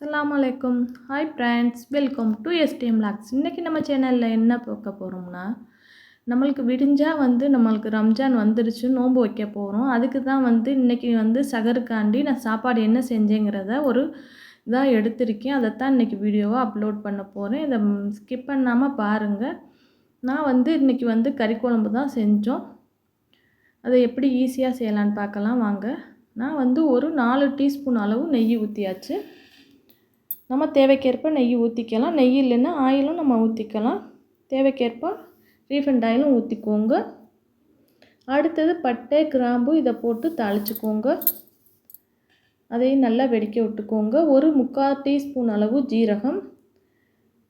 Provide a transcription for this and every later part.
அஸ்லாம் அலைக்கும். Hi friends welcome to STM logs இன்றைக்கி நம்ம சேனலில் என்ன பார்க்க போகிறோம்னா நம்மளுக்கு விடிஞ்சால் வந்து நம்மளுக்கு ரம்ஜான் வந்துடுச்சு நோன்பு வைக்க போகிறோம் அதுக்கு தான் வந்து இன்றைக்கி வந்து சகருக்காண்டி நான் சாப்பாடு என்ன செஞ்சேங்கிறத ஒரு இதாக எடுத்திருக்கேன். அதைத்தான் இன்றைக்கி வீடியோவாக அப்லோட் பண்ண போகிறேன் இதை ஸ்கிப் பண்ணாமல் பாருங்கள் நான் வந்து இன்றைக்கி வந்து கறி குழம்பு தான் செஞ்சோம். அதை எப்படி ஈஸியாக செய்யலான்னு பார்க்கலாம். வாங்க. நான் வந்து ஒரு நாலு டீஸ்பூன் அளவு நெய் ஊற்றியாச்சு நம்ம தேவைக்கேற்ப நெய் ஊற்றிக்கலாம் நெய் இல்லைன்னா ஆயிலும் நம்ம ஊற்றிக்கலாம் தேவைக்கேற்ப ரீஃபண்ட் ஆயிலும் ஊற்றிக்கோங்க அடுத்தது பட்டை கிராம்பு இதை போட்டு தாளிச்சுக்கோங்க. அதையும் நல்லா வெடிக்க விட்டுக்கோங்க. ஒரு முக்கால் டீஸ்பூன் அளவு ஜீரகம்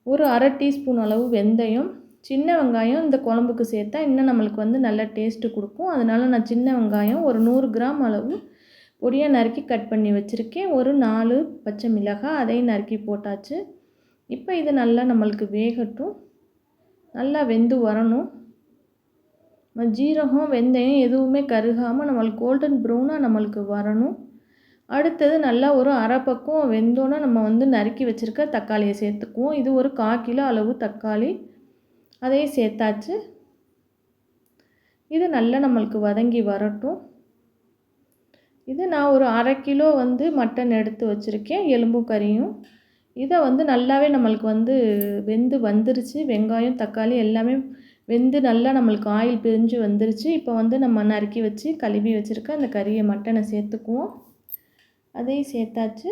ஒரு அரை டீஸ்பூன் அளவு வெந்தயம் சின்ன வெங்காயம் இந்த குழம்புக்கு சேர்த்தா இன்னும் நம்மளுக்கு வந்து நல்ல டேஸ்ட்டு கொடுக்கும். அதனால் நான் சின்ன வெங்காயம் ஒரு நூறு கிராம் அளவு பொடியாக நறுக்கி கட் பண்ணி வச்சுருக்கேன். ஒரு நாலு பச்சை மிளகாய் அதையும் நறுக்கி போட்டாச்சு. இப்போ இது நல்லா நம்மளுக்கு வேகட்டும். நல்லா வெந்து வரணும். ஜீரகம் வெந்தயம் எதுவுமே கருகாமல் நம்மளுக்கு கோல்டன் ப்ரௌனாக நம்மளுக்கு வரணும். அடுத்தது நல்லா ஒரு அரை பக்கம் வெந்தோன்னா நம்ம வந்து நறுக்கி வச்சுருக்க தக்காளியை சேர்த்துக்குவோம். இது ஒரு கால் கிலோ அளவு தக்காளி. அதையும் சேர்த்தாச்சு. இது நல்லா நம்மளுக்கு வதங்கி வரட்டும். இது நான் ஒரு அரை கிலோ வந்து மட்டன் எடுத்து வச்சுருக்கேன் எலும்பும் கறியும். இதை வந்து நல்லாவே நம்மளுக்கு வந்து வெந்து வந்துருச்சு. வெங்காயம் தக்காளி எல்லாமே வெந்து நல்லா நம்மளுக்கு ஆயில் பிரிஞ்சு வந்துருச்சு. இப்போ வந்து நம்ம நறுக்கி வச்சு கழுவி வச்சுருக்க அந்த கறியை மட்டனை சேர்த்துக்குவோம். அதையும் சேர்த்தாச்சு.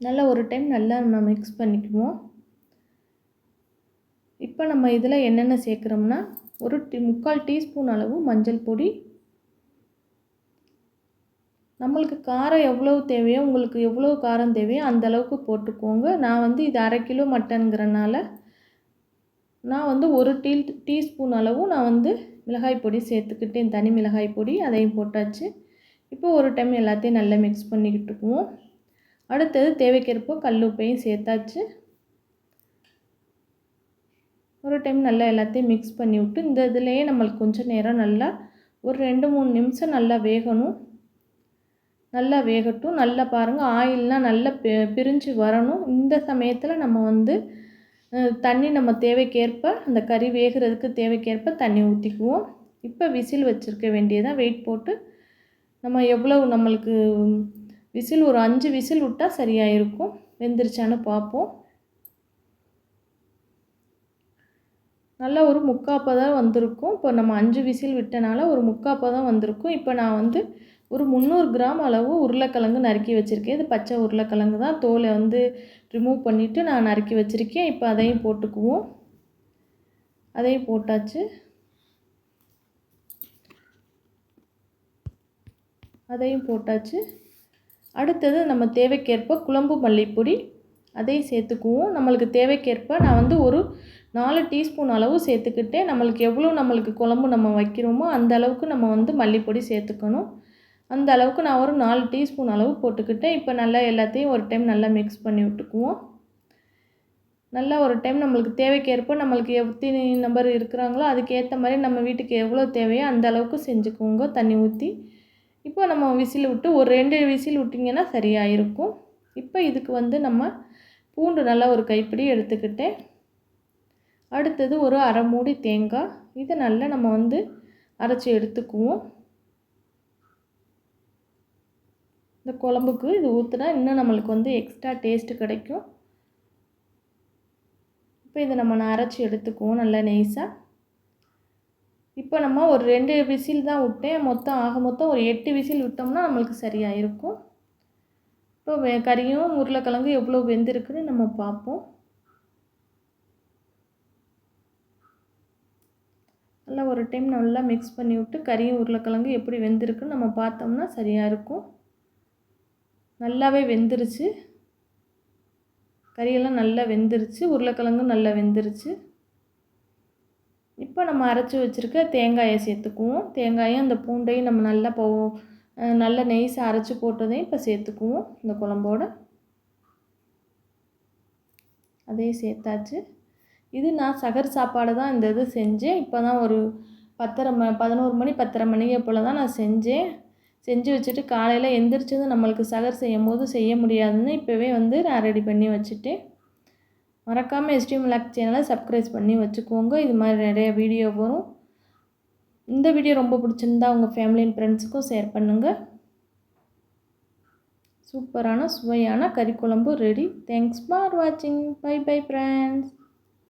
நல்லா ஒரு டைம் நல்லா நம்ம மிக்ஸ் பண்ணிக்குவோம். இப்போ நம்ம இதில் என்னென்ன சேர்க்குறோம்னா ஒரு டி முக்கால் டீஸ்பூன் அளவு மஞ்சள் பொடி நம்மளுக்கு காரம் எவ்வளோ தேவையோ உங்களுக்கு எவ்வளோ காரம் தேவையோ அந்தளவுக்கு போட்டுக்கோங்க. நான் வந்து இது அரை கிலோ மட்டன்கிறனால நான் வந்து ஒரு டீ டீஸ்பூன் அளவு நான் வந்து மிளகாய் பொடி சேர்த்துக்கிட்டேன் தனி மிளகாய் பொடி அதையும் போட்டாச்சு. இப்போ ஒரு டைம் எல்லாத்தையும் நல்லா மிக்ஸ் பண்ணிக்கிட்டுக்குவோம் அடுத்தது தேவைக்கிறப்போ கல் உப்பையும் சேர்த்தாச்சு. ஒரு டைம் நல்லா எல்லாத்தையும் மிக்ஸ் பண்ணி விட்டு இந்த இதுலேயே நம்மளுக்கு கொஞ்சம் நேரம் நல்லா ஒரு ரெண்டு மூணு நிமிஷம் நல்லா வேகணும். நல்லா வேகட்டும் நல்லா பாருங்கள் ஆயிலெலாம் நல்லா பி பிரிஞ்சு வரணும். இந்த சமயத்தில் நம்ம வந்து தண்ணி நம்ம தேவைக்கேற்ப அந்த கறி வேகிறதுக்கு தேவைக்கேற்ப தண்ணி ஊற்றிக்குவோம் இப்போ விசில் வச்சுருக்க வேண்டியதாக வெயிட் போட்டு நம்ம எவ்வளோ நம்மளுக்கு விசில் ஒரு அஞ்சு விசில் விட்டால் சரியாக இருக்கும் வெந்துருச்சான்னு பார்ப்போம் நல்லா ஒரு முக்காப்பதம் வந்திருக்கும். இப்போ நம்ம அஞ்சு விசில் விட்டனால ஒரு முக்காப்பதம் வந்திருக்கும். இப்போ நான் வந்து ஒரு முந்நூறு கிராம் அளவு உருளைக்கிழங்கு நறுக்கி வச்சுருக்கேன். இது பச்சை உருளைக்கிழங்கு தான். தோலை வந்து ரிமூவ் பண்ணிவிட்டு நான் நறுக்கி வச்சுருக்கேன். இப்போ அதையும் போட்டுக்குவோம். அதையும் போட்டாச்சு. அதையும் போட்டாச்சு. அடுத்தது நம்ம தேவைக்கேற்ப குழம்பு மல்லிப்பொடி அதையும் சேர்த்துக்குவோம். நம்மளுக்கு தேவைக்கேற்ப நான் வந்து ஒரு நாலு டீஸ்பூன் அளவு சேர்த்துக்கிட்டேன். நம்மளுக்கு எவ்வளோ நம்மளுக்கு குழம்பு நம்ம வைக்கிறோமோ அந்த அளவுக்கு நம்ம வந்து மல்லிப்பொடி சேர்த்துக்கணும். அந்த அளவுக்கு நான் ஒரு நாலு டீஸ்பூன் அளவு போட்டுக்கிட்டேன். இப்போ நல்லா எல்லாத்தையும் ஒரு டைம் நல்லா மிக்ஸ் பண்ணி விட்டுக்குவோம். நல்லா ஒரு டைம் நம்மளுக்கு தேவைக்கேற்ப நம்மளுக்கு எத்தனை நம்பர் இருக்கிறாங்களோ அதுக்கேற்ற மாதிரி நம்ம வீட்டுக்கு எவ்வளோ தேவையோ அந்த அளவுக்கு செஞ்சுக்கோங்க தண்ணி ஊற்றி இப்போ நம்ம விசில் விட்டு ஒரு ரெண்டு விசில் விட்டிங்கன்னா சரியாக இருக்கும் இப்போ இதுக்கு வந்து நம்ம பூண்டு நல்லா ஒரு கைப்பிடி எடுத்துக்கிட்டேன். அடுத்தது ஒரு அரை மூடி தேங்காய். இதை நல்லா நம்ம வந்து அரைச்சி எடுத்துக்குவோம். இந்த குழம்புக்கு இது ஊற்றுனா இன்னும் நம்மளுக்கு வந்து எக்ஸ்ட்ரா டேஸ்ட்டு கிடைக்கும். இப்போ இதை நம்ம அரைச்சி எடுத்துக்குவோம் நல்லா நெய்ஸாக இப்போ நம்ம ஒரு ரெண்டு விசில் தான் விட்டேன். மொத்தம் ஆக மொத்தம் ஒரு எட்டு விசில் விட்டோம்னா நம்மளுக்கு சரியாக இருக்கும் இப்போ கறியும் உருளைக்கிழங்கு எவ்வளோ வெந்திருக்குன்னு நம்ம பார்ப்போம். நல்லா ஒரு டைம் நல்லா மிக்ஸ் பண்ணி விட்டு கறியும் உருளைக்கிழங்கு எப்படி வெந்திருக்குன்னு நம்ம பார்த்தோம்னா சரியாக இருக்கும் நல்லாவே வெந்துருச்சு. கறியெல்லாம் நல்லா வெந்துருச்சு. உருளைக்கிழங்கும் நல்லா வெந்துருச்சு. இப்போ நம்ம அரைச்சி வச்சுருக்க தேங்காயை சேர்த்துக்குவோம். தேங்காயும் அந்த பூண்டையும் நம்ம நல்லா போ நல்ல நெய்ஸை அரைச்சி போட்டதையும் இப்போ சேர்த்துக்குவோம். இந்த குழம்போட. அதையும் சேர்த்தாச்சு. இது நான் சகர் சாப்பாடு தான் இந்த இது செஞ்சேன். இப்போ தான் ஒரு பத்தரை ம பதினோரு மணி பத்தரை மணிக்கு போல் தான் நான் செஞ்சேன். செஞ்சு வச்சுட்டு காலையில் எந்திரிச்சதும் நம்மளுக்கு சகர் செய்யும் போது செய்ய முடியாதுன்னு இப்போவே வந்து நான் ரெடி பண்ணி வச்சுட்டு மறக்காமல் எஸ்டிஎம் லாக் சேனலை சப்ஸ்கிரைப் பண்ணி வச்சுக்கோங்க. இது மாதிரி நிறைய வீடியோ வரும். இந்த வீடியோ ரொம்ப பிடிச்சிருந்தா உங்கள் ஃபேமிலி அண்ட் ஃப்ரெண்ட்ஸுக்கும் ஷேர் பண்ணுங்கள் சூப்பரான சுவையான கறி குழம்பு ரெடி தேங்க்ஸ் ஃபார் வாட்சிங் பை பை ஃப்ரெண்ட்ஸ்